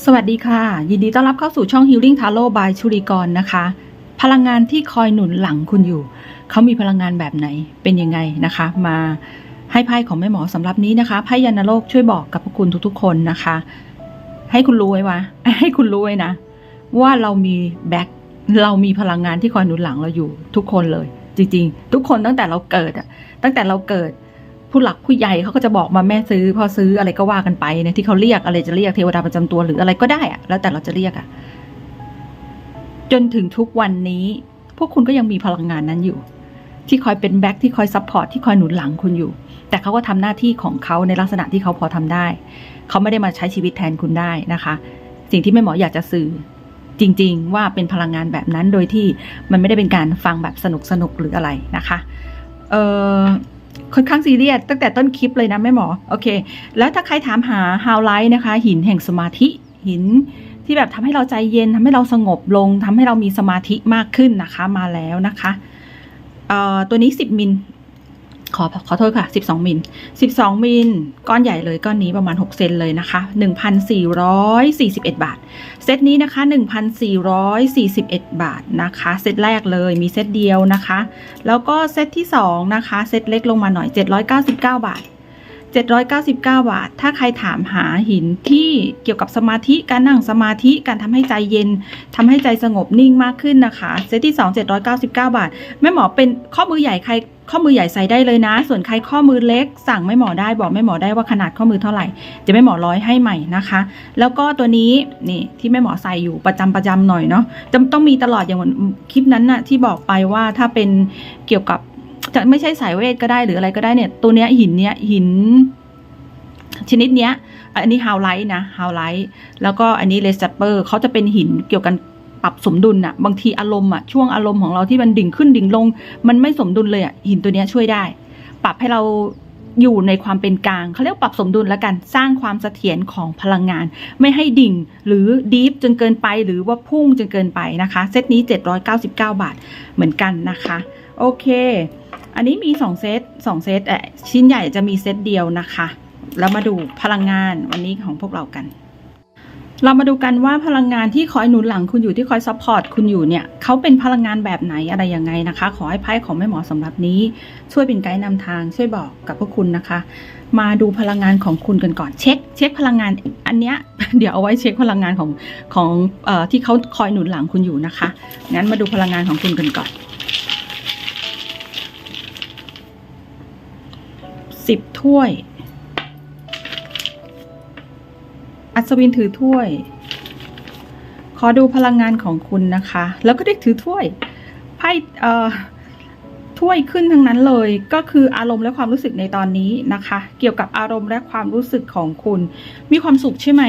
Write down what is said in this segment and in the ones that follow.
สวัสดีค่ะ ยินดีต้อนรับเข้าสู่ช่อง Healing Tarot by ชุริกรนะคะ พลังงานที่คอยหนุนหลังคุณอยู่ เขามีพลังงานแบบไหนเป็นยังไงนะคะ มาให้ไพ่ของแม่หมอสำหรับนี้นะคะไพ่ยานโลกช่วยบอกกับพวกคุณทุกๆคนนะคะ ให้คุณรู้ไว้ว่าให้คุณรู้ไว้นะ ว่าเรามีแบ็คเรามีพลังงานที่คอยหนุนหลังเราอยู่ทุกคนเลย จริง ๆ ทุกคนตั้งแต่เราเกิดอะตั้งแต่เราเกิด ผู้หลักผู้ใหญ่เขาก็จะบอกมาแม่ซื้อพ่อซื้ออะไรก็ว่ากันไปนะที่เขาเรียกอะไรจะเรียกเทวดาประจำตัวหรืออะไรก็ได้อะแล้วแต่เราจะเรียกอะจนถึงทุกวันนี้ พวกคุณก็ยังมีพลังงานนั้นอยู่ ที่คอยเป็นแบ็คที่คอยซัพพอร์ตที่คอยหนุนหลังคุณอยู่ แต่เขาก็ทำหน้าที่ของเขาในลักษณะที่เขาพอทำได้ เขาไม่ได้มาใช้ชีวิตแทนคุณได้นะคะ สิ่งที่แม่หมออยากจะสื่อจริง ๆ ว่าเป็นพลังงานแบบนั้นโดยที่มันไม่ได้เป็นการฟังแบบสนุกสนุกๆหรืออะไรนะคะ เออ ค่อนข้างซีเรียสตั้งแต่ต้นคลิปเลยนะแม่หมอ โอเค แล้วถ้าใครถามหา how light นะคะ หินแห่งสมาธิหินที่แบบทำให้เราใจเย็นทำให้เราสงบลงทำให้เรามีสมาธิมากขึ้นนะคะมาแล้วนะคะเอ่อตัวนี้ 10 มิล ขอขอโทษค่ะ 12 มิล 12 มิล ก้อนใหญ่เลยก้อนนี้ประมาณ 6 เซนเลยนะคะ 1,441 บาท เซตนี้นะคะ 1,441 บาทนะคะ เซตแรกเลยมีเซตเดียวนะคะ แล้วก็เซตที่ 2 นะคะ เซตเล็กลงมาหน่อย 799 บาท 799 บาท ถ้าใครถามหาหินที่เกี่ยวกับสมาธิการนั่งสมาธิการทำให้ใจเย็นทำให้ใจสงบนิ่งมากขึ้นนะคะ เซตที่ 2 799 บาท แม่หมอเป็นข้อมือใหญ่ใคร ข้อมือใหญ่ใส่ได้เลยนะ ส่วนใครข้อมือเล็ก สั่งแม่หมอได้บอกแม่หมอได้ว่าขนาดข้อมือเท่าไหร่จะแม่หมอร้อยให้ใหม่นะคะ แล้วก็ตัวนี้นี่ที่แม่หมอใส่อยู่ประจำประจำหน่อยเนาะจะต้องมีตลอดอย่างวันคลิปนั้นน่ะที่บอกไปว่าถ้าเป็นเกี่ยวกับจะไม่ใช่สายเวทก็ได้หรืออะไรก็ได้เนี่ย ตัวเนี้ยหินเนี้ยหิน ชนิดเนี้ย อันนี้ฮาวไลท์นะฮาวไลท์แล้วก็อันนี้เลสเปอร์เขาจะเป็นหินเกี่ยวกัน ปรับสมดุลอะบางทีอารมณ์อะช่วงอารมณ์ของเราที่มันดิ่งขึ้นดิ่งลง มันไม่สมดุลเลยอะหินตัวนี้ช่วยได้ ปรับให้เราอยู่ในความเป็นกลางเขาเรียกปรับสมดุลแล้วกันสร้างความเสถียรของพลังงาน ไม่ให้ดิ่งหรือดีฟจนเกินไปหรือว่าพุ่งจนเกินไปนะคะ เซตนี้ 799 บาทเหมือนกันนะคะ โอเค อันนี้มี 2 เซต2เซตอ่อชิ้นใหญ่จะมีเซตเดียวนะคะ แล้วมาดูพลังงานวันนี้ของพวกเรากัน เรามาดูกันว่าพลังงานที่คอยหนุนหลังคุณอยู่ที่คอยซัพพอร์ตคุณอยู่เนี่ยเขาเป็นพลังงานแบบไหนอะไรยังไงนะคะ ขอให้ไพ่ของแม่หมอสำหรับนี้ ช่วยเป็นไกด์นำทางช่วยบอกกับพวกคุณนะคะ มาดูพลังงานของคุณกันก่อนเช็ค เช็คพลังงานอันเนี้ยเดี๋ยวเอาไว้เช็คพลังงานของของออที่เขาคอยหนุนหลังคุณอยู่นะคะงั้นมาดูพลังงานของคุณกันก่อนสิบถ้วย อัศวินถือถ้วย ขอดูพลังงานของคุณนะคะ แล้วก็ได้ถือถ้วยไพ่เอ่อถ้วยขึ้นทั้งนั้นเลย ก็คืออารมณ์และความรู้สึกในตอนนี้นะคะ เกี่ยวกับอารมณ์และความรู้สึกของคุณ มีความสุขใช่ไหม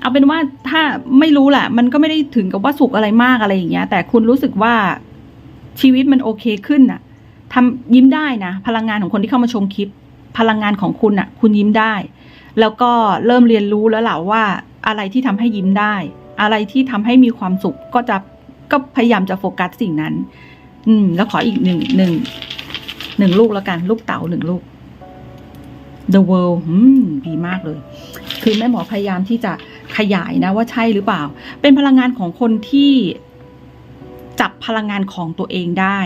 เอาเป็นว่าถ้าไม่รู้แหละ มันก็ไม่ได้ถึงกับว่าสุขอะไรมากอะไรอย่างเงี้ย แต่คุณรู้สึกว่าชีวิตมันโอเคขึ้นน่ะทำยิ้มได้นะ พลังงานของคนที่เข้ามาชมคลิป พลังงานของคุณน่ะ คุณยิ้มได้ แล้วก็เริ่มเรียนรู้แล้วแหละว่าอะไรที่ทำให้ยิ้มได้ อะไรที่ทำให้มีความสุขก็จะก็พยายามจะโฟกัสสิ่งนั้น อืม แล้วขออีกหนึ่งหนึ่งหนึ่งลูกแล้วกัน ลูกเต๋าหนึ่งลูก The World อืมดีมากเลย คือแม่หมอพยายามที่จะขยายนะ ว่าใช่หรือเปล่า เป็นพลังงานของคนที่จับพลังงานของตัวเองได้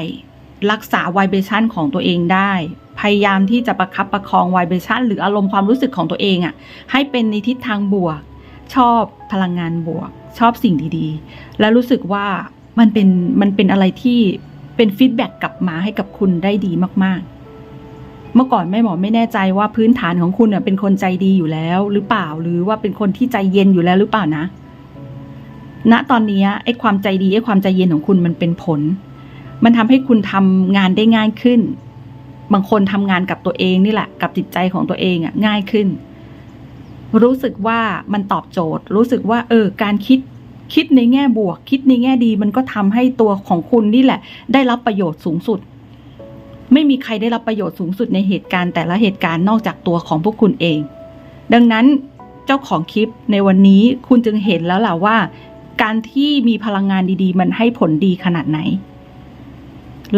รักษาไวเบชันของตัวเองได้ พยายามที่จะประคับประคองไวเบชันหรืออารมณ์ความรู้สึกของตัวเองอะ่ะให้เป็นในทิศทางบวก ชอบพลังงานบวก ชอบสิ่งดีๆ และรู้สึกว่ามันเป็นมันเป็นอะไรที่เป็นฟีดแบ็กกลับมาให้กับคุณได้ดีมากๆเมื่อก่อนแม่หมอไม่แน่ใจว่าพื้นฐานของคุณเน่ยเป็นคนใจดีอยู่แล้ว หรือเปล่าหรือว่าเป็นคนที่ใจเย็นอยู่แล้วหรือเปล่านะ ณตอนนี้ไอ้ความใจดีไอ้ความใจเย็นของคุณมันเป็นผล มันทำให้คุณทำงานได้ง่ายขึ้น บางคนทำงานกับตัวเองนี่แหละ กับจิตใจของตัวเองอะง่ายขึ้น รู้สึกว่ามันตอบโจทย์ รู้สึกว่า เออ การคิดคิดในแง่บวก คิดในแง่ดี มันก็ทำให้ตัวของคุณนี่แหละ ได้รับประโยชน์สูงสุด ไม่มีใครได้รับประโยชน์สูงสุดในเหตุการณ์แต่ละเหตุการณ์นอกจากตัวของพวกคุณเอง ดังนั้นเจ้าของคลิปในวันนี้คุณจึงเห็นแล้วล่ะว่า การที่มีพลังงานดี ๆ มันให้ผลดีขนาดไหน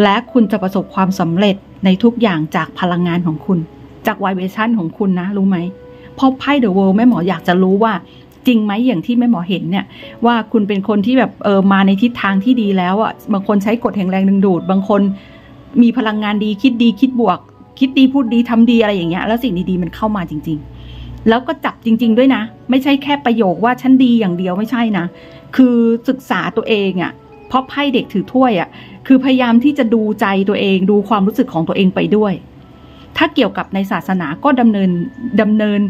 และคุณจะประสบความสำเร็จในทุกอย่างจากพลังงานของคุณ จากไวเบชั่นของคุณนะ รู้ไหมพราะไพ่เดอะเวิลด์แม่หมออยากจะรู้ว่าจริงไหมอย่างที่แม่หมอเห็นเนี่ยว่าคุณเป็นคนที่แบบเออมาในทิศทางที่ดีแล้วอะบางคนใช้กฎแห่งแรงดึงดูด บางคนมีพลังงานดีคิดดีคิดบวก คิดดีพูดดีทำดีอะไรอย่างเงี้ยแล้วสิ่งดีๆมันเข้ามาจริง ๆ แล้วก็จับจริง ๆ ด้วยนะ ไม่ใช่แค่ประโยคว่าฉันดีอย่างเดียวไม่ใช่นะ คือศึกษาตัวเองอะ่ะ เพราะไพ่เด็กถือถ้วยอะ่ะคือพยายามที่จะดูใจตัวเองดูความรู้สึกของตัวเองไปด้วย ถ้าเกี่ยวกับในศาสนาก็ดำเนินดำเนิน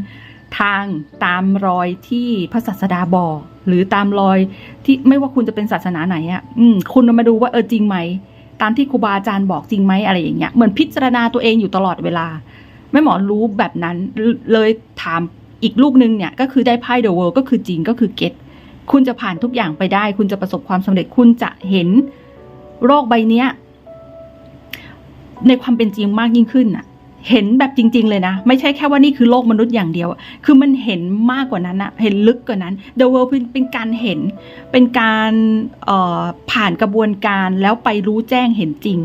ทางตามรอยที่พระศาสดาบอกหรือตามรอยที่ไม่ว่าคุณจะเป็นศาสนาไหนอะ่ะคุณมาดูว่าเออจริงไหมตามที่ครูบาอาจารย์บอกจริงไหมอะไรอย่างเงี้ยเหมือนพิจารณาตัวเองอยู่ตลอดเวลาแม่หมอรู้แบบนั้นเลยถามอีกลูกนึงเนี่ยก็คือได้ไพ่เดอะเวิลด์ก็คือจริงก็คือเก็ต คุณจะผ่านทุกอย่างไปได้ คุณจะประสบความสำเร็จคุณจะเห็นโรคใบเนี้ย ในความเป็นจริงมากยิ่งขึ้นน่ะเห็นแบบจริง ๆ เลยนะ ไม่ใช่แค่ว่านี่คือโลกมนุษย์อย่างเดียว คือมันเห็นมากกว่านั้นอะเห็นลึกกว่านั้น The World เป็นการเห็นเป็นการผ่านกระบวนการแล้วไปรู้แจ้งเห็นจริง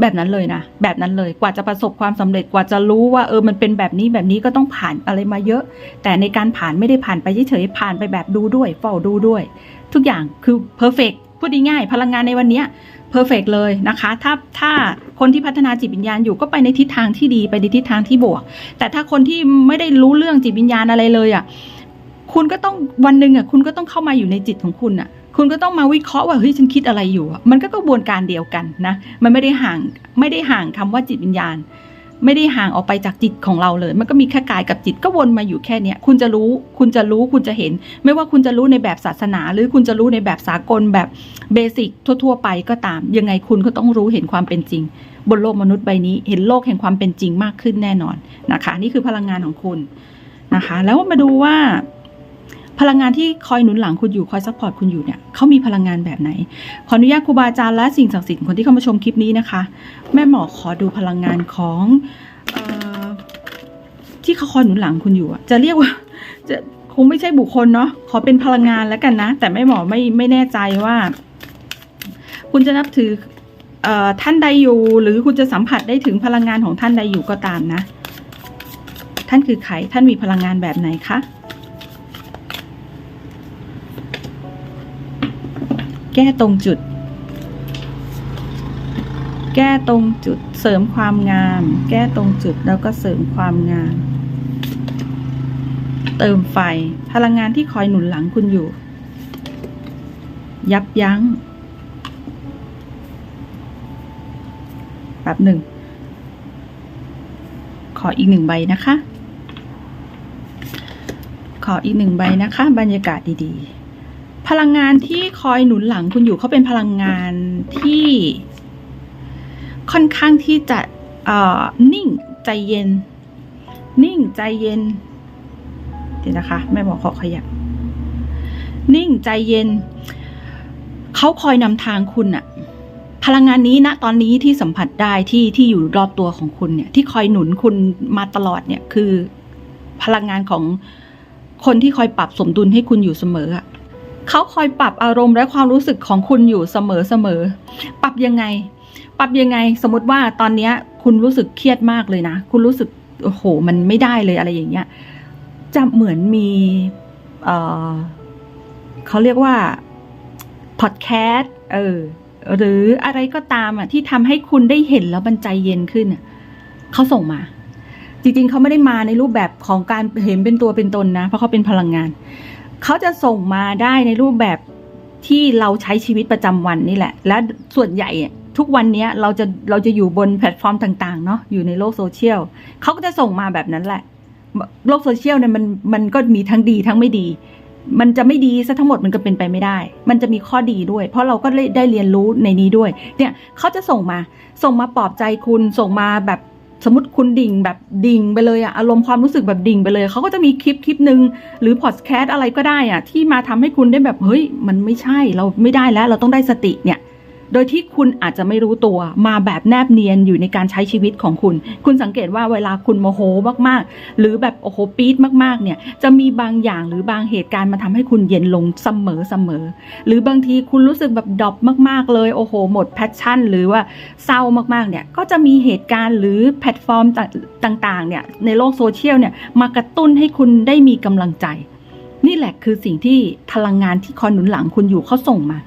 แบบนั้นเลยนะ แบบนั้นเลยกว่าจะประสบความสำเร็จกว่าจะรู้ว่าเออมันเป็นแบบนี้แบบนี้ก็ต้องผ่านอะไรมาเยอะ แต่ในการผ่านไม่ได้ผ่านไปเฉยๆผ่านไปแบบดูด้วยเฝ้าดูด้วย ทุกอย่างคือเพอร์เฟกพูดง่ายๆพลังงานในวันเนี้เพอร์เฟกเลยนะคะ ถ้าถ้าคนที่พัฒนาจิตวิญญาณอยู่ก็ไปในทิศทางที่ดีไปในทิศทางที่บวก แต่ถ้าคนที่ไม่ได้รู้เรื่องจิตวิญญาณอะไรเลยอะคุณก็ต้องวันหนึ่งอะคุณก็ต้องเข้ามาอยู่ในจิตของคุณอะ คุณก็ต้องมาวิเคราะห์ว่าเฮ้ยฉันคิดอะไรอยู่ มันก็กระบวนการเดียวกันนะ มันไม่ได้ห่างไม่ได้ห่างคำว่าจิตวิญญาณ ไม่ได้ห่างออกไปจากจิตของเราเลย มันก็มีแค่กายกับจิตก็วนมาอยู่แค่เนี้ยคุณจะรู้คุณจะรู้คุณจะเห็น ไม่ว่าคุณจะรู้ในแบบศาสนา หรือคุณจะรู้ในแบบสากลแบบเบสิกทั่ว ๆ ไปก็ตาม ยังไงคุณก็ต้องรู้เห็นความเป็นจริง บนโลกมนุษย์ใบนี้ เห็นโลกแห่งความเป็นจริงมากขึ้นแน่นอนนะคะ นี่คือพลังงานของคุณนะคะ แล้วมาดูว่า พลังงานที่คอยหนุนหลังคุณอยู่คอยซัพพอร์ตคุณอยู่เนี่ยเขามีพลังงานแบบไหน ขออนุญาตครูบาอาจารย์และสิ่งศักดิ์สิทธิ์คนที่เข้ามาชมคลิปนี้นะคะ แม่หมอขอดูพลังงานของออที่เขาคอยหนุนหลังคุณอยู่จะเรียกว่าจะคงไม่ใช่บุคคลเนาะขอเป็นพลังงานแล้วกันนะ แต่แม่หมอไม่ไม่แน่ใจว่า คุณจะนับถืออท่านใดอยู่ หรือคุณจะสัมผัสได้ถึงพลังงานของท่านใดอยู่ก็ตามนะ ท่านคือใครท่านมีพลังงานแบบไหนคะ แก้ตรงจุด แก้ตรงจุดเสริมความงาม แก้ตรงจุดแล้วก็เสริมความงาม เติมไฟพลังงานที่คอยหนุนหลังคุณอยู่ ยับยั้งแบบหนึ่ง ขออีกหนึ่งใบนะคะ ขออีกหนึ่งใบนะคะ บรรยากาศดีๆ พลังงานที่คอยหนุนหลังคุณอยู่เขาเป็นพลังงานที่ค่อนข้างที่จะนิ่งใจเย็น นิ่งใจเย็นเดี๋ยวนะคะแม่บอกขอขยับ นิ่งใจเย็นเขาคอยนำทางคุณอะพลังงานนี้ณตอนนี้ที่สัมผัสได้ที่ที่อยู่รอบตัวของคุณเนี่ย ที่คอยหนุนคุณมาตลอดเนี่ยคือ พลังงานของคนที่คอยปรับสมดุลให้คุณอยู่เสมออะ เขาคอยปรับอารมณ์และความรู้สึกของคุณอยู่เสมอเสมอปรับยังไง ปรับยังไง สมมติว่าตอนนี้คุณรู้สึกเครียดมากเลยนะ คุณรู้สึก โอ้โห มันไม่ได้เลยอะไรอย่างเงี้ย จะเหมือนมี เออเขาเรียกว่า พอดแคสต์ เออ หรืออะไรก็ตามอะที่ทำให้คุณได้เห็นแล้วมันใจเย็นขึ้น เขาส่งมา จริงๆ เขาไม่ได้มาในรูปแบบของการเห็นเป็นตัวเป็นตนนะ เพราะเขาเป็นพลังงาน เขาจะส่งมาได้ในรูปแบบที่เราใช้ชีวิตประจำวันนี่แหละ และส่วนใหญ่ทุกวันนี้เราจะเราจะอยู่บนแพลตฟอร์มต่างๆเนาะอยู่ในโลกโซเชียลเขาก็จะส่งมาแบบนั้นแหละ โลกโซเชียลเนี่ยมันมันก็มีทั้งดีทั้งไม่ดี มันจะไม่ดีซะทั้งหมดมันก็เป็นไปไม่ได้ มันจะมีข้อดีด้วย เพราะเราก็ได้เรียนรู้ในนี้ด้วย เนี่ยเขาจะส่งมาส่งมาปลอบใจคุณส่งมาแบบ สมมติคุณดิ่งแบบดิ่งไปเลยอะอารมณ์ความรู้สึกแบบดิ่งไปเลย เขาก็จะมีคลิปคลิปหนึ่งหรือพอดแคสต์อะไรก็ได้อะที่มาทำให้คุณได้แบบเฮ้ย มันไม่ใช่เราไม่ได้แล้ว เราต้องได้สติเนี่ย โดยที่คุณอาจจะไม่รู้ตัวมาแบบแนบเนียนอยู่ในการใช้ชีวิตของคุณ คุณสังเกตว่าเวลาคุณโมโหมากๆ หรือแบบโอ้โหปี๊ดมากๆเนี่ยจะมีบางอย่างหรือบางเหตุการณ์มาทำให้คุณเย็นลงเสมอเสมอ หรือบางทีคุณรู้สึกแบบดรอปมากๆ เลยโอ้โห หมดแพชชั่น หรือว่าเศร้ามากๆเนี่ยก็จะมีเหตุการณ์หรือแพลตฟอร์มต่างๆเนี่ยในโลกโซเชียลเนี่ยมากระตุ้นให้คุณได้มีกำลังใจ นี่แหละคือสิ่งที่พลังงานที่คอยหนุนหลังคุณอยู่เขาส่งมา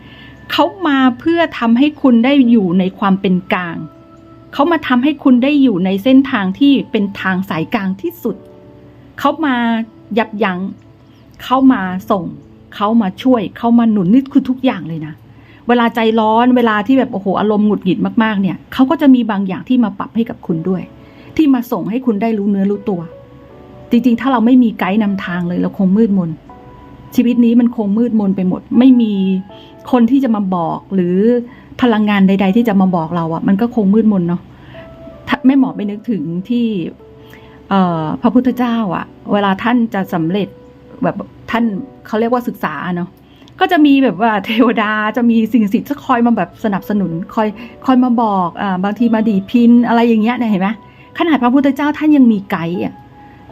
เขามาเพื่อทำให้คุณได้อยู่ในความเป็นกลาง เขามาทำให้คุณได้อยู่ในเส้นทางที่เป็นทางสายกลางที่สุด เขามายับยัง้ง เขามาส่ง เขามาช่วย เขามาหนุนนี่คือทุกอย่างเลยนะ เวลาใจร้อน เวลาที่แบบโอ้โหอารมณ์หงุดหงิดมากๆเนี่ย เขาก็จะมีบางอย่างที่มาปรับให้กับคุณด้วย ที่มาส่งให้คุณได้รู้เนื้อรู้ตัว จริงๆ ถ้าเราไม่มีไกด์นำทางเลยเราคงมืดมน ชีวิตนี้มันคงมืดมนไปหมด ไม่มีคนที่จะมาบอกหรือพลังงานใด ๆ ที่จะมาบอกเราอะมันก็คงมืดมนเนาะถ้าแม่หมอไปนึกถึงที่พระพุทธเจ้าอะเวลาท่านจะสำเร็จแบบท่านเขาเรียกว่าศึกษาเนาะก็จะมีแบบว่าเทวดาจะมีสิ่งศักดิ์สิทธิ์คอยมาแบบสนับสนุนคอยคอยมาบอกอ่าบางทีมาดีดพินอะไรอย่างเงี้ยเนี่ยเห็นไหมขนาดพระพุทธเจ้าท่านยังมีไกด์อะ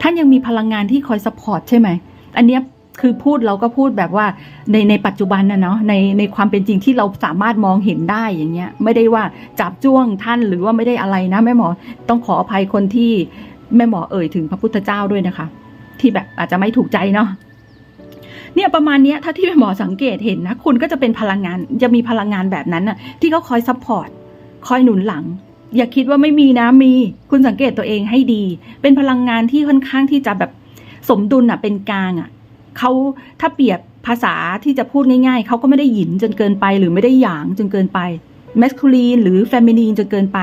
ท่านยังมีพลังงานที่คอยสปอร์ตใช่ไหมอันเนี้ย คือพูดเราก็พูดแบบว่าในในปัจจุบันนะเนาะในในความเป็นจริงที่เราสามารถมองเห็นได้อย่างเงี้ยไม่ได้ว่าจับจ้วงท่านหรือว่าไม่ได้อะไรนะแม่หมอต้องขออภัยคนที่แม่หมอเอ่ยถึงพระพุทธเจ้าด้วยนะคะ ที่แบบอาจจะไม่ถูกใจเนาะเนี่ยประมาณนี้ถ้าที่แม่หมอสังเกตเห็นนะ คุณก็จะเป็นพลังงานจะมีพลังงานแบบนั้นน่ะ ที่เขาคอยซัพพอร์ตคอยหนุนหลัง อย่าคิดว่าไม่มีนะมีคุณสังเกตตัวเองให้ดี เป็นพลังงานที่ค่อนข้างที่จะแบบสมดุลอะเป็นกลางอะ เขาถ้าเปรียบภาษาที่จะพูดง่ายๆ เขาก็ไม่ได้หยินจนเกินไป หรือไม่ได้หยางจนเกินไปแมสคูลีนหรือเฟมินีนจนเกินไป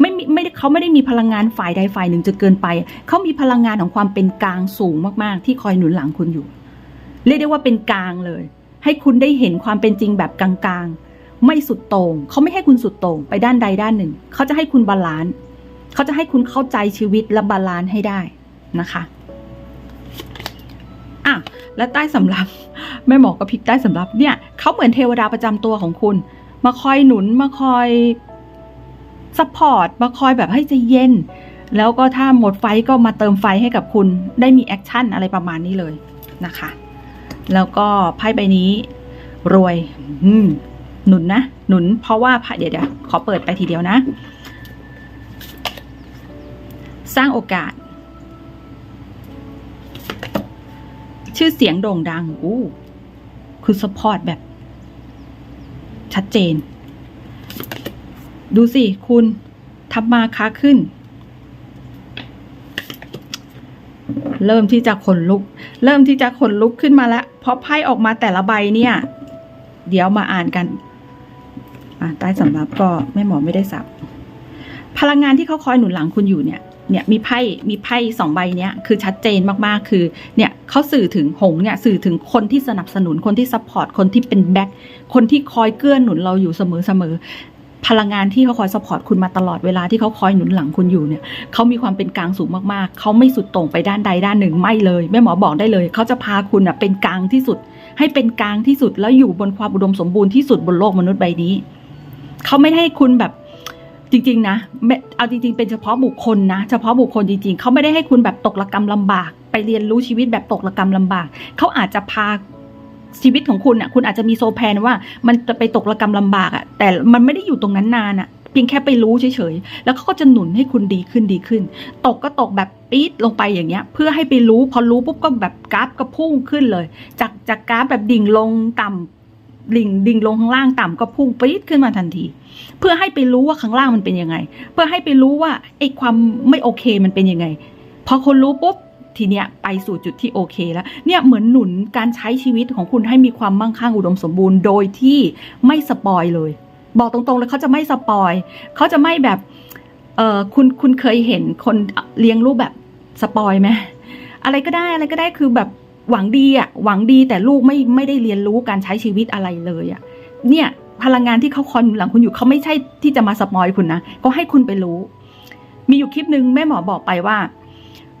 ไม่ไม่ได้เขาไม่ได้มีพลังงานฝ่ายใดฝ่ายหนึ่งจนเกินไป เขามีพลังงานของความเป็นกลางสูงมากๆ ที่คอยหนุนหลังคุณอยู่ เรียกได้ว่าเป็นกลางเลย ให้คุณได้เห็นความเป็นจริงแบบกลางๆ ไม่สุดโต่งเขาไม่ให้คุณสุดโต่งไปด้านใดด้านหนึ่ง เขาจะให้คุณบาลานซ์เขาจะให้คุณเข้าใจชีวิตและบาลานซ์ให้ได้นะคะ และใต้สำรับ แม่หมอก็พลิกใต้สำรับเนี่ยเขาเหมือนเทวดาประจำตัวของคุณ มาคอยหนุนมาคอยซัพพอร์ตมาคอยแบบให้ใจเย็น แล้วก็ถ้าหมดไฟก็มาเติมไฟให้กับคุณได้มีแอคชั่นอะไรประมาณนี้เลยนะคะ แล้วก็ไพ่ใบนี้ รวย อืมหนุนนะ หนุน เพราะว่าไพ่เดี๋ยวเดี๋ยวขอเปิดไปทีเดียวนะ สร้างโอกาส ชื่อเสียงโด่งดังอู้คือสปอร์ตแบบ ชัดเจน ดูสิ คุณทำมาค้าขึ้น เริ่มที่จะขนลุก เริ่มที่จะขนลุกขึ้นมาแล้ว เพราะไพ่ออกมาแต่ละใบเนี่ย เดี๋ยวมาอ่านกัน อ่าใต้สำรับก็แม่หมอไม่ได้สับพลังงานที่เขาคอยหนุนหลังคุณอยู่เนี่ย เนี่ยมีไพ่มีไพ่สองใบเนี้ยคือชัดเจนมากๆคือเนี่ยเขาสื่อถึงหงส์เนี่ยสื่อถึงคนที่สนับสนุนคนที่ซัพพอร์ตคนที่เป็นแบ็คคนที่คอยเกื้อหนุนเราอยู่เสมอๆพลังงานที่เขาคอยซัพพอร์ตคุณมาตลอดเวลาที่เขาคอยหนุนหลังคุณอยู่เนี่ยเขามีความเป็นกลางสูงมากๆเขาไม่สุดต่งไปด้านใดด้านหนึ่งไม่เลยแม่หมอบอกได้เลยเขาจะพาคุณอะเป็นกลางที่สุด ให้เป็นกลางที่สุดแล้วอยู่บนความอุดมสมบูรณ์ที่สุดบนโลกมนุษย์ใบนี้เขาไม่ให้คุณแบบ จริงๆนะเอาจริงๆ เป็นเฉพาะบุคคลนะ เฉพาะบุคคลจริงๆ เขาไม่ได้ให้คุณแบบตกระกรรมลำบาก ไปเรียนรู้ชีวิตแบบตกระกรรมลำบาก เขาอาจจะพาชีวิตของคุณอะ คุณอาจจะมีโซแพนว่า มันจะไปตกระกรรมลำบากอะ แต่มันไม่ได้อยู่ตรงนั้นนานอะ เพียงแค่ไปรู้เฉยๆ แล้วเขาก็จะหนุนให้คุณดีขึ้นดีขึ้น ตกก็ตกแบบปี๊ดลงไปอย่างเงี้ย เพื่อให้ไปรู้ พอรู้ปุ๊บก็แบบกราฟก็พุ่งขึ้นเลย จากจากกราฟแบบดิ่งลงต่ำ ดิ่งดิ่งลงข้างล่างต่ำก็พุ่งปี๊ดขึ้นมาทันที เพื่อให้ไปรู้ว่าข้างล่างมันเป็นยังไง เพื่อให้ไปรู้ว่าไอ้ความไม่โอเคมันเป็นยังไงพอคนรู้ปุ๊บทีเนี้ยไปสู่จุดที่โอเคแล้วเนี่ยเหมือนหนุนการใช้ชีวิตของคุณให้มีความมั่งคั่งอุดมสมบูรณ์ โดยที่ไม่สปอยเลย บอกตรงๆเลยเขาจะไม่สปอยเขาจะไม่แบบเออคุณคุณเคยเห็นคนเลี้ยงลูกแบบสปอยไหมอะไรก็ได้อะไรก็ได้คือแบบ หวังดีอะหวังดีแต่ลูกไม่ไม่ได้เรียนรู้การใช้ชีวิตอะไรเลยอะเนี่ยพลังงานที่เขาคอยหนุนหลังคุณอยู่เขาไม่ใช่ที่จะมาสปอยคุณนะก็ให้คุณไปรู้ มีอยู่คลิปหนึ่งแม่หมอบอกไปว่า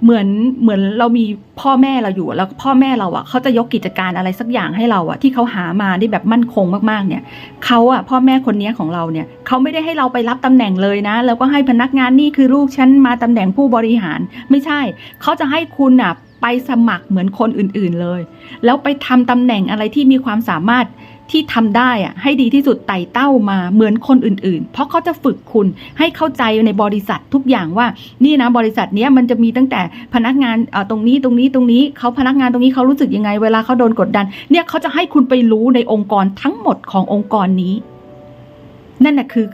เหมือนเหมือนเรามีพ่อแม่เราอยู่ แล้วพ่อแม่เราอะเขาจะยกกิจการอะไรสักอย่างให้เราอะที่เขาหามาได้แบบมั่นคงมากๆ เนี่ยเขาอะพ่อแม่คนนี้ของเราเนี่ยเขาไม่ได้ให้เราไปรับตำแหน่งเลยนะ แล้วก็ให้พนักงานนี่คือลูกฉันมาตำแหน่งผู้บริหารไม่ใช่เขาจะให้คุณอะ ไปสมัครเหมือนคนอื่นๆเลย แล้วไปทำตำแหน่งอะไรที่มีความสามารถที่ทำได้อะให้ดีที่สุดไต่เต้ามาเหมือนคนอื่นๆ เพราะเขาจะฝึกคุณให้เข้าใจในบริษัททุกอย่างว่า นี่นะบริษัทเนี้ยมันจะมีตั้งแต่พนักงานตรงนี้ตรงนี้ตรงนี้เขาพนักงานตรงนี้เขารู้สึกยังไง เวลาเขาโดนกดดัน เนี่ยเขาจะให้คุณไปรู้ในองค์กรทั้งหมดขององค์กรนี้ นั่นน่ะคือ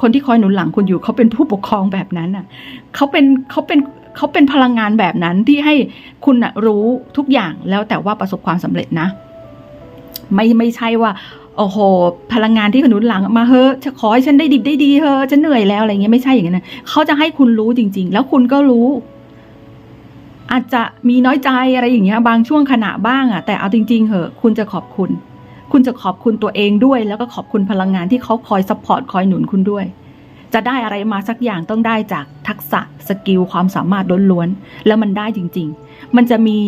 คนที่คอยหนุนหลังคุณอยู่เขาเป็นผู้ปกครองแบบนั้นน่ะเขาเป็นเขาเป็น เขาเป็นพลังงานแบบนั้นที่ให้คุณนะรู้ทุกอย่างแล้วแต่ว่าประสบความสำเร็จนะ ไม่ไม่ใช่ว่าโอ้โห พลังงานที่ขนุนหลังมาเฮ้จะขอให้ฉันได้ดิบได้ดีเฮ้ฉันเหนื่อยแล้วอะไรเงี้ยไม่ใช่อย่างนั้นนะเขาจะให้คุณรู้จริง ๆ แล้วคุณก็รู้ อาจจะมีน้อยใจอะไรอย่างเงี้ย บางช่วงขณะบ้างอะแต่เอาจริง ๆเหอะคุณจะขอบคุณ คุณจะขอบคุณตัวเองด้วย แล้วก็ขอบคุณพลังงานที่เขาคอยซัพพอร์ตคอยหนุนคุณด้วย จะได้อะไรมาสักอย่างต้องได้จากทักษะสกิลความสามารถล้วนๆแล้วมันได้จริง ๆ มันจะมี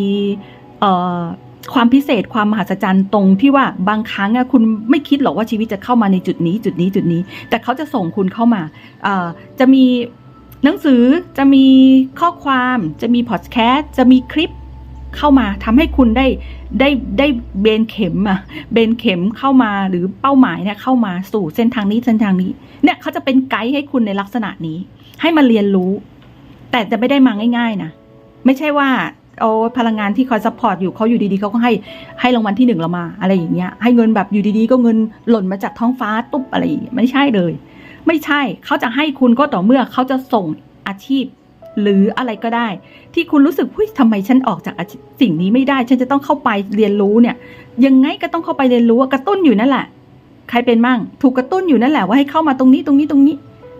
ความพิเศษความมหัศจรรย์ตรงที่ว่าบางครั้งคุณไม่คิดหรอกว่าชีวิตจะเข้ามาในจุดนี้จุดนี้จุดนี้ แต่เขาจะส่งคุณเข้ามาจะมีหนังสือจะมีข้อความจะมีพอดแคสต์จะมีคลิป เข้ามาทำให้คุณได้ได้ได้เบนเข็มอะเบนเข็มเข้ามาหรือเป้าหมายเนี่ยเข้ามาสู่เส้นทางนี้เส้นทางนี้ เนี่ยเขาจะเป็นไกด์ให้คุณในลักษณะนี้ ให้มาเรียนรู้ แต่จะไม่ได้มาง่าย ๆนะไม่ใช่ว่าโอ้พลังงานที่คอยซัพพอร์ตอยู่เขาอยู่ดีๆเขาก็ให้ให้รางวัลที่หนึ่งเรามา อะไรอย่างเงี้ยให้เงินแบบอยู่ดีๆ ก็เงินหล่นมาจากท้องฟ้าตุ๊บอะไรอย่างเงี้ยไม่ใช่เลย ไม่ใช่เขาจะให้คุณก็ต่อเมื่อเขาจะส่งอาชีพ หรืออะไรก็ได้ ที่คุณรู้สึกเฮ้ยทำไมฉันออกจากสิ่งนี้ไม่ได้ ฉันจะต้องเข้าไปเรียนรู้เนี่ย ยังไงก็ต้องเข้าไปเรียนรู้กระตุ้นอยู่นั่นแหละ ใครเป็นมั่ง ถูกกระตุ้นอยู่นั่นแหละว่าให้เข้ามาตรงนี้ตรงนี้ตรงนี้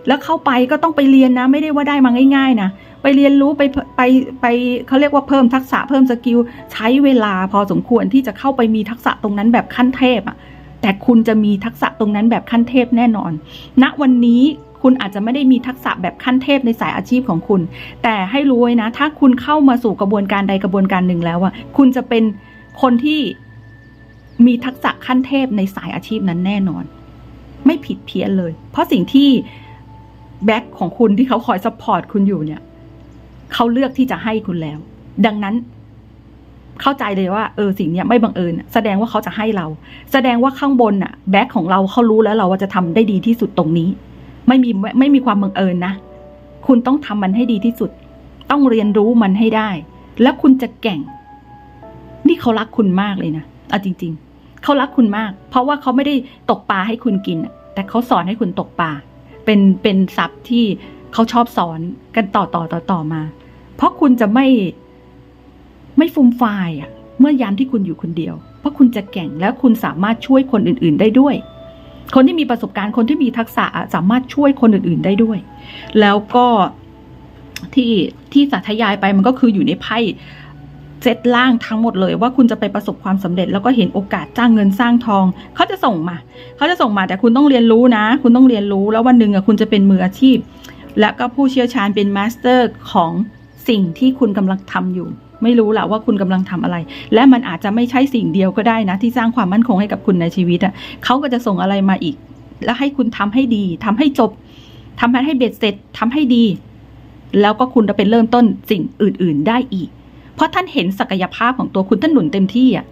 แล้วเข้าไปก็ต้องไปเรียนนะ ไม่ได้ว่าได้มาง่าย ๆ นะไปเรียนรู้ไปไปไปเขาเรียกว่าเพิ่มทักษะเพิ่มสกิลใช้เวลาพอสมควรที่จะเข้าไปมีทักษะตรงนั้นแบบขั้นเทพอะแต่คุณจะมีทักษะตรงนั้นแบบขั้นเทพแน่นอนณวันนี้ คุณอาจจะไม่ได้มีทักษะแบบขั้นเทพในสายอาชีพของคุณ แต่ให้รู้ไว้นะ ถ้าคุณเข้ามาสู่กระบวนการใดกระบวนการหนึ่งแล้วอะคุณจะเป็นคนที่มีทักษะขั้นเทพในสายอาชีพนั้นแน่นอน ไม่ผิดเพี้ยนเลย เพราะสิ่งที่แบ็คของคุณที่เขาคอยซัพพอร์ตคุณอยู่เนี่ย เขาเลือกที่จะให้คุณแล้ว ดังนั้น เข้าใจเลยว่าเออสิ่งนี้ไม่บังเอิญแสดงว่าเขาจะให้เรา แสดงว่าข้างบนน่ะ แบ็คของเราเขารู้แล้วเราว่าจะทำได้ดีที่สุดตรงนี้ ไม่มีไม่มีความบังเอิญนะ คุณต้องทำมันให้ดีที่สุด ต้องเรียนรู้มันให้ได้ แล้วคุณจะเก่ง นี่เขารักคุณมากเลยนะเอาจริง ๆ เขารักคุณมาก เพราะว่าเขาไม่ได้ตกปลาให้คุณกิน แต่เขาสอนให้คุณตกปลา เป็นเป็นศัพท์ที่เขาชอบสอนกันต่อต่อต่อต่อมา เพราะคุณจะไม่ไม่ฟุมฟายอะ เมื่อยามที่คุณอยู่คนเดียว เพราะคุณจะเก่งแล้วคุณสามารถช่วยคนอื่น ๆ ได้ด้วย คนที่มีประสบการณ์คนที่มีทักษะสามารถช่วยคนอื่น ๆ ได้ด้วย แล้วก็ที่ที่สาธยายไปมันก็คืออยู่ในไพ่เซตล่างทั้งหมดเลยว่าคุณจะไปประสบความสำเร็จ แล้วก็เห็นโอกาสจ้างเงินสร้างทอง เขาจะส่งมา เขาจะส่งมาแต่คุณต้องเรียนรู้นะ คุณต้องเรียนรู้แล้ววันหนึ่งอะคุณจะเป็นมืออาชีพ และก็ผู้เชี่ยวชาญเป็นมาสเตอร์ของสิ่งที่คุณกำลังทำอยู่ ไม่รู้แหละว่าคุณกำลังทำอะไร และมันอาจจะไม่ใช่สิ่งเดียวก็ได้นะ ที่สร้างความมั่นคงให้กับคุณในชีวิตอะเขาก็จะส่งอะไรมาอีก แล้วให้คุณทำให้ดีทำให้จบทำให้เบ็ดเสร็จทำให้ดี แล้วก็คุณจะเป็นเริ่มต้นสิ่งอื่น ๆ ได้อีก เพราะท่านเห็นศักยภาพของตัวคุณท่านหนุนเต็มที่อะ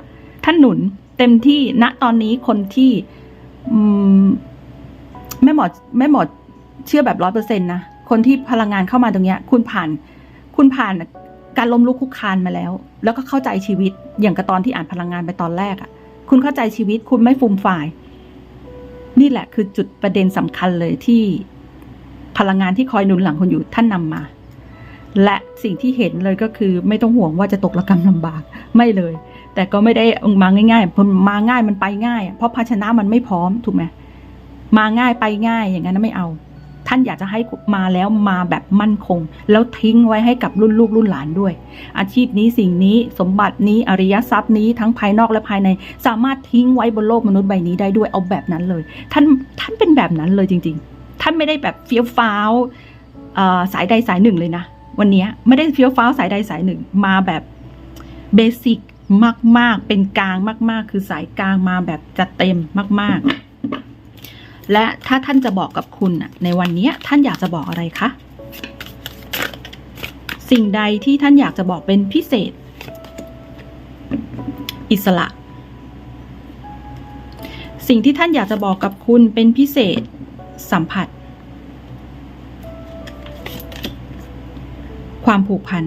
ท่านหนุนเต็มที่ณตอนนี้คนที่อืมแม่หมอแม่หมอเชื่อแบบร้อยเปอร์เซ็นต์นะคนที่พลังงานเข้ามาตรงเนี้ย คุณผ่าน คุณผ่าน การล้มลุกคุกคานมาแล้ว แล้วก็เข้าใจชีวิตอย่างกับตอนที่อ่านพลังงานไปตอนแรกอะ่ะ คุณเข้าใจชีวิตคุณไม่ฟุมฝ่าย นี่แหละคือจุดประเด็นสำคัญเลยที่พลังงานที่คอยหนุนหลังคุณอยู่ท่านนำมา และสิ่งที่เห็นเลยก็คือไม่ต้องห่วงว่าจะตกระกรรมลำบากไม่เลย แต่ก็ไม่ได้มาง่ายๆพมาง่ายมันไปง่าย เพราะภาชนะมันไม่พร้อมถูกไหมมาง่ายไปง่ายอย่างนั้นไม่เอาานอยากจะให้มาแล้วมาแบบมั่นคง แล้วทิ้งไว้ให้กับรุ่นลูกรุ่นหลานด้วย อาชีพนี้สิ่งนี้สมบัตินี้อริยทรัพย์นี้ทั้งภายนอกและภายใน สามารถทิ้งไว้บนโลกมนุษย์ใบนี้ได้ด้วยเอาแบบนั้นเลย ท่านท่านเป็นแบบนั้นเลยจริง ๆ ท่านไม่ได้แบบเฟี้ยวฟ้าวสายใดสายหนึ่งเลยนะวันนี้ไม่ได้เฟี้ยวฟ้าวสายใดสายหนึ่งมาแบบเบสิกมาก ๆ เป็นกลางมาก ๆ คือสายกลางมาแบบจะเต็มมาก ๆ และถ้าท่านจะบอกกับคุณน่ะในวันนี้ท่านอยากจะบอกอะไรคะ สิ่งใดที่ท่านอยากจะบอกเป็นพิเศษ อิสระ สิ่งที่ท่านอยากจะบอกกับคุณเป็นพิเศษสัมผัส ความผูกพัน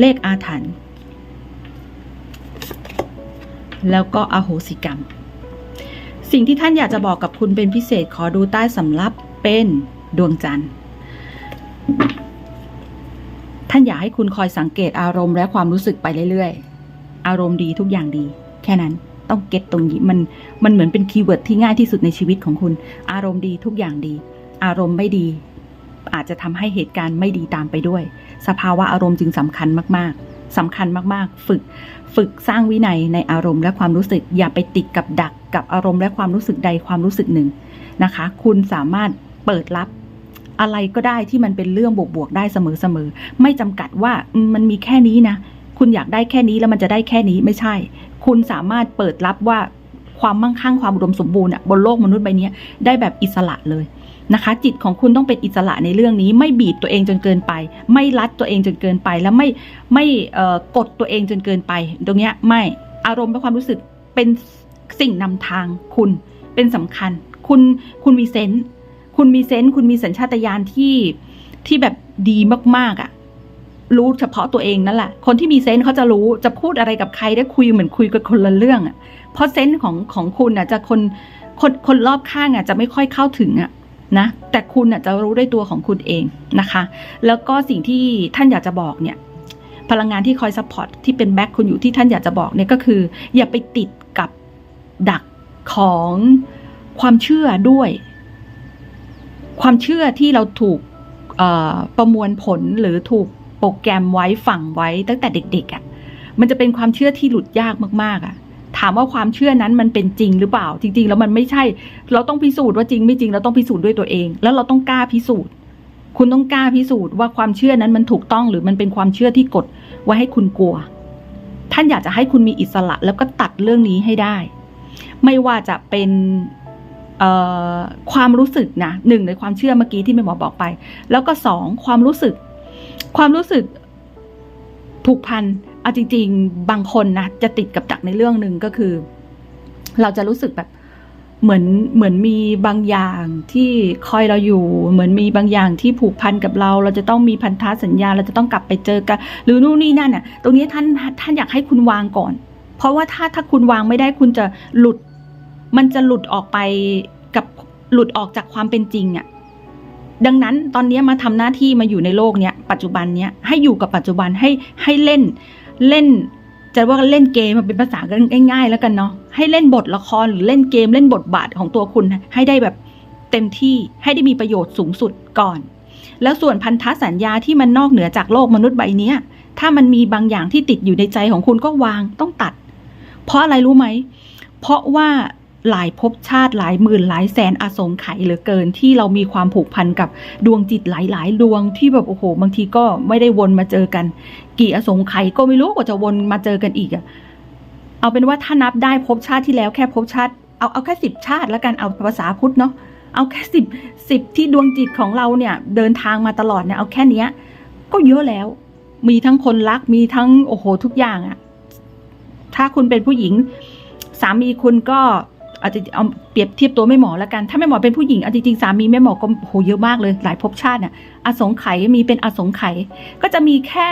เลขอาถรรพ์แล้วก็อโหสิกรรม สิ่งที่ท่านอยากจะบอกกับคุณเป็นพิเศษขอดูใต้สำรับเป็นดวงจันทร์ ท่านอยากให้คุณคอยสังเกตอารมณ์และความรู้สึกไปเรื่อยๆ อารมณ์ดีทุกอย่างดี แค่นั้นต้องเก็ตตรงนี้มันมันเหมือนเป็นคีย์เวิร์ดที่ง่ายที่สุดในชีวิตของคุณ อารมณ์ดีทุกอย่างดี อารมณ์ไม่ดี อาจจะทำให้เหตุการณ์ไม่ดีตามไปด้วย สภาวะอารมณ์จึงสำคัญมากๆสำคัญมากๆ ฝึก ฝึกสร้างวินัยในอารมณ์และความรู้สึกอย่าไปติดกับดัก กับอารมณ์และความรู้สึกใดความรู้สึกหนึ่งนะคะ คุณสามารถเปิดรับอะไรก็ได้ที่มันเป็นเรื่องบวกๆได้เสมอๆไม่จำกัดว่ามันมีแค่นี้นะคุณอยากได้แค่นี้แล้วมันจะได้แค่นี้ไม่ใช่ คุณสามารถเปิดรับว่าความมั่งคั่งความอุดมสมบูรณ์บนโลกมนุษย์ใบนี้ได้แบบอิสระเลยนะคะ จิตของคุณต้องเป็นอิสระในเรื่องนี้ ไม่บีบตัวเองจนเกินไป ไม่รัดตัวเองจนเกินไป แล้วไม่ไม่กดตัวเองจนเกินไป ตรงเนี้ยไม่อารมณ์และความรู้สึกเป็น สิ่งนำทางคุณเป็นสำคัญ คุณคุณมีเซนส์คุณมีเซนส์คุณมีสัญชาตญาณที่ที่แบบดีมากๆอะ่ะ รู้เฉพาะตัวเองนั่นแหละ คนที่มีเซนส์เขาจะรู้จะพูดอะไรกับใครได้คุยเหมือนคุยกับคนละเรื่องอะ่ะ เพราะเซนส์ของของคุณอะจะคนคนคนรอบข้างอะจะไม่ค่อยเข้าถึงอะนะแต่คุณอะจะรู้ด้วยตัวของคุณเองนะคะ แล้วก็สิ่งที่ท่านอยากจะบอกเนี่ยพลังงานที่คอยซัพพอร์ตที่เป็นแบ็คคุณอยู่ที่ท่านอยากจะบอกเนี่ยก็คือ อย่าไปติดกับ ดักของความเชื่อด้วย ความเชื่อที่เราถูกประมวลผลหรือถูกโปรแกรมไว้ฝังไว้ตั้งแต่เด็กๆอะ่ะ มันจะเป็นความเชื่อที่หลุดยากมากๆอะ่ะ ถามว่าความเชื่อนั้นมันเป็นจริงหรือเปล่า จริง ๆ แล้วมันไม่ใช่ เราต้องพิสูจน์ว่าจริงไม่จริงเราต้องพิสูจน์ด้วยตัวเอง แล้วเราต้องกล้าพิสูจน์ คุณต้องกล้าพิสูจน์ว่าความเชื่อนั้นมันถูกต้องหรือมันเป็นความเชื่อที่กดไว้ให้คุณกลัว ท่านอยากจะให้คุณมีอิสระแล้วก็ตัดเรื่องนี้ให้ได้ ไม่ว่าจะเป็นความรู้สึกนะหนึ่งในความเชื่อเมื่อกี้ที่แม่หมอบอกไป แล้วก็สองความรู้สึก ความรู้สึกผูกพันเอาจริง ๆ บางคนนะจะติดกับดักในเรื่องหนึ่งก็คือ เราจะรู้สึกแบบเหมือนเหมือนมีบางอย่างที่คอยเราอยู่ เหมือนมีบางอย่างที่ผูกพันกับเรา เราจะต้องมีพันธสัญญา เราจะต้องกลับไปเจอกัน หรือนู่นนี่นั่นน่ะ ตรงนี้ท่านท่านอยากให้คุณวางก่อน เพราะว่าถ้าถ้าคุณวางไม่ได้คุณจะหลุด มันจะหลุดออกไปกับหลุดออกจากความเป็นจริงอะ่ะดังนั้นตอนนี้มาทำหน้าที่มาอยู่ในโลกเนี้ยปัจจุบันเนี้ยให้อยู่กับปัจจุบันให้ให้เล่นเล่น จะว่าเล่นเกมมันเป็นภาษากันง่ายๆแล้วกันเนาะให้เล่นบทละครหรือเล่นเกมเล่นบทบาทของตัวคุณ ให้ได้แบบเต็มที่ให้ได้มีประโยชน์สูงสุดก่อน แล้วส่วนพันธสัญญาที่มันนอกเหนือจากโลกมนุษย์ใบนี้ถ้ามันมีบางอย่างที่ติดอยู่ในใจของคุณก็วางต้องตัด เพราะอะไรรู้ไหม เพราะว่าหลายภพชาติหลายหมื่นหลายแสนอสงไขยเหลือเกินที่เรามีความผูกพันกับดวงจิตหลาย ๆ ดวงที่แบบโอ้โห บางทีก็ไม่ได้วนมาเจอกัน กี่อสงไขยก็ไม่รู้กว่าจะวนมาเจอกันอีกอะเอาเป็นว่าถ้านับได้ภพชาติที่แล้วแค่ภพชาติเอาเอาแค่สิบชาติแล้วกันเอาภาษาพุทธเนาะเอาแค่สิบสิบที่ดวงจิตของเราเนี่ยเดินทางมาตลอดเนี่ยเอาแค่เนี้ย ก็เยอะแล้ว มีทั้งคนรักมีทั้งโอ้โหทุกอย่างอะ ถ้าคุณเป็นผู้หญิง สามีคุณก็อาจจะเอาเปรียบเทียบตัวแม่หมอแล้วกัน ถ้าแม่หมอเป็นผู้หญิงเอาจริงๆสามีแม่หมอก็โหเยอะมากเลย หลายภพชาติเนี่ยอสงไขยมีเป็นอสงไขยก็จะมีแค่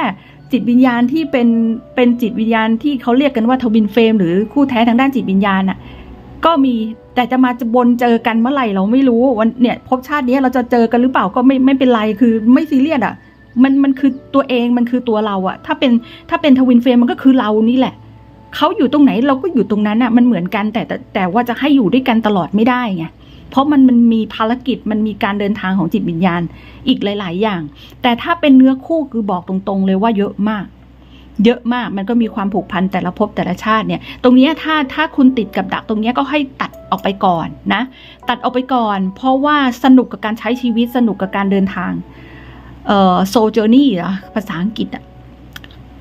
จิตวิญญาณที่เป็นเป็นจิตวิญญาณที่เขาเรียกกันว่าทวินเฟรมหรือคู่แท้ทางด้านจิตวิญญาณน่ะก็มีแต่จะมาจะบนเจอกันเมื่อไหร่เราไม่รู้วันเนี่ยภพชาตินี้เราจะเจอกันหรือเปล่าก็ไม่ไม่เป็นไรคือไม่ซีเรียสอะมันมันคือตัวเองมันคือตัวเราอะถ้าเป็นถ้าเป็นทวินเฟรมมันก็คือเรานี่แหละ เขาอยู่ตรงไหนเราก็อยู่ตรงนั้นอะมันเหมือนกันแต่แต่ว่าจะให้อยู่ด้วยกันตลอดไม่ได้ไงเพราะมันมันมีภารกิจมันมีการเดินทางของจิตวิญญาณอีกหลาย ๆ อย่าง แต่ถ้าเป็นเนื้อคู่คือบอกตรงๆ เลยว่าเยอะมาก เยอะมากมันก็มีความผูกพันแต่ละภพแต่ละชาติเนี่ย ตรงนี้ถ้าถ้าคุณติดกับดักตรงนี้ก็ให้ตัดออกไปก่อนนะ ตัดออกไปก่อน เพราะว่าสนุกกับการใช้ชีวิตสนุกกับการเดินทางเอ่อโซเจอร์นี่ภาษาอังกฤษอะ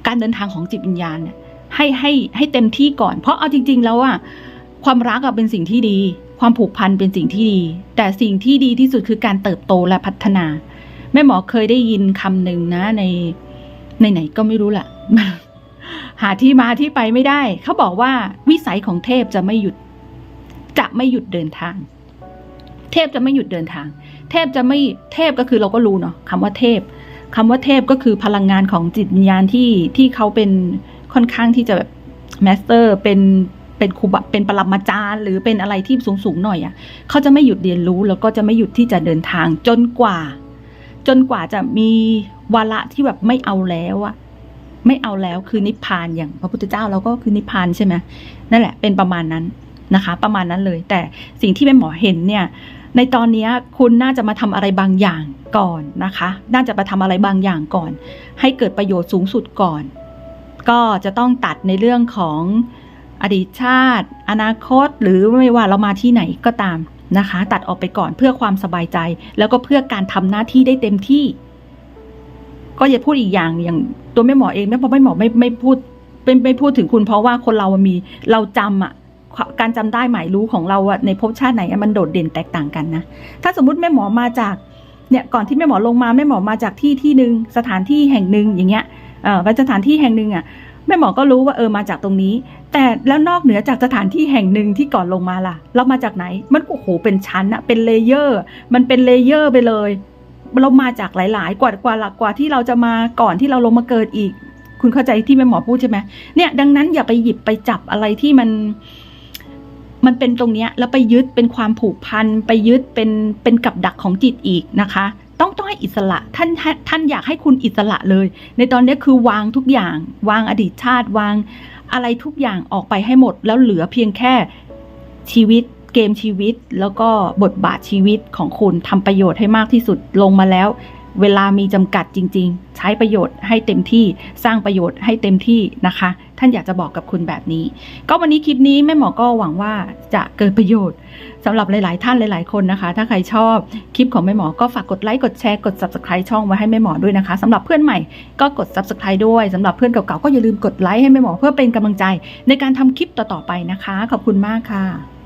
การเดินทางของจิตวิญญาณเนี่ย ให้ให้ให้เต็มที่ก่อน เพราะเอาจริง ๆ แล้วอะความรักอะเป็นสิ่งที่ดี ความผูกพันเป็นสิ่งที่ดี แต่สิ่งที่ดีที่สุดคือการเติบโตและพัฒนา แม่หมอเคยได้ยินคำหนึ่งนะในในไหนก็ไม่รู้แหละหาที่มาที่ไปไม่ได้ เขาบอกว่าวิสัยของเทพจะไม่หยุด จะไม่หยุดเดินทาง เทพจะไม่หยุดเดินทาง เทพจะไม่เทพก็คือเราก็รู้เนาะคำว่าเทพคำว่าเทพก็คือพลังงานของจิตวิญญาณที่ที่เขาเป็น ค่อนข้างที่จะแบบแมสเตอร์เป็นเป็นครูบาเป็นปรมาจารย์ หรือเป็นอะไรที่สูงสูงหน่อยอะ่ะเขาจะไม่หยุดเรียนรู้แล้วก็จะไม่หยุดที่จะเดินทางจนกว่า จนกว่าจะมีวาระที่แบบไม่เอาแล้วอะไม่เอาแล้วคือนิพพานอย่างพระพุทธเจ้าเราก็คือนิพพานใช่ไหมนั่นแหละเป็นประมาณนั้นนะคะ ประมาณนั้นเลย แต่สิ่งที่แม่หมอเห็นเนี่ย ในตอนนี้คุณน่าจะมาทำอะไรบางอย่างก่อนนะคะ น่าจะมาทำอะไรบางอย่างก่อน ให้เกิดประโยชน์สูงสุดก่อน ก็จะต้องตัดในเรื่องของอดีตชาติ อนาคต หรือไม่ว่าเรามาที่ไหนก็ตามนะคะ ตัดออกไปก่อนเพื่อความสบายใจ แล้วก็เพื่อการทำหน้าที่ได้เต็มที่ ก็อย่าพูดอีกอย่างอย่างตัวแม่หมอเองแม่พอไม่หมอไม่ไม่พูดไม่ไม่พูดถึงคุณเพราะว่าคนเรามีเราจำอะการจำได้หมายรู้ของเราในภพชาติไหนมันโดดเด่นแตกต่างกันนะ ถ้าสมมุติแม่หมอมาจากเนี่ยก่อนที่แม่หมอลงมาแม่หมอมาจากที่ที่หนึ่งสถานที่แห่งหนึ่งอย่างเงี้ย เออเป็นสถานที่แห่งหนึ่งอะแม่หมอก็รู้ว่าเออมาจากตรงนี้ แต่แล้วนอกเหนือจากสถานที่แห่งหนึ่งที่ก่อนลงมาล่ะ เรามาจากไหน มันโอ้โหเป็นชั้นอะเป็นเลเยอร์ มันเป็นเลเยอร์ไปเลย เรามาจากหลาย ๆ กว่ากว่าหลักกว่าที่เราจะมาก่อนที่เราลงมาเกิดอีก คุณเข้าใจที่แม่หมอพูดใช่ไหมเนี่ย ดังนั้นอย่าไปหยิบไปจับอะไรที่มัน มันเป็นตรงเนี้ยแล้วไปยึดเป็นความผูกพันไปยึดเป็นเป็นกับดักของจิตอีกนะคะ ให้อิสระท่านท่านอยากให้คุณอิสระเลย ในตอนนี้คือวางทุกอย่าง วางอดีตชาติ วางอะไรทุกอย่างออกไปให้หมด แล้วเหลือเพียงแค่ชีวิตเกมชีวิต แล้วก็บทบาทชีวิตของคุณทำประโยชน์ให้มากที่สุดลงมาแล้ว เวลามีจำกัดจริง ๆ ใช้ประโยชน์ให้เต็มที่สร้างประโยชน์ให้เต็มที่นะคะ ท่านอยากจะบอกกับคุณแบบนี้ ก็วันนี้คลิปนี้แม่หมอก็หวังว่าจะเกิดประโยชน์สำหรับหลาย ๆ ท่านหลาย ๆ คนนะคะ ถ้าใครชอบคลิปของแม่หมอก็ฝากกดไลค์กดแชร์กด subscribe ช่องไว้ให้แม่หมอด้วยนะคะสำหรับเพื่อนใหม่ก็กด subscribe ด้วยสำหรับเพื่อนเก่า ๆ ก็อย่าลืมกดไลค์ให้แม่หมอเพื่อเป็นกำลังใจในการทำคลิปต่อ ๆ ไปนะคะ ขอบคุณมากค่ะ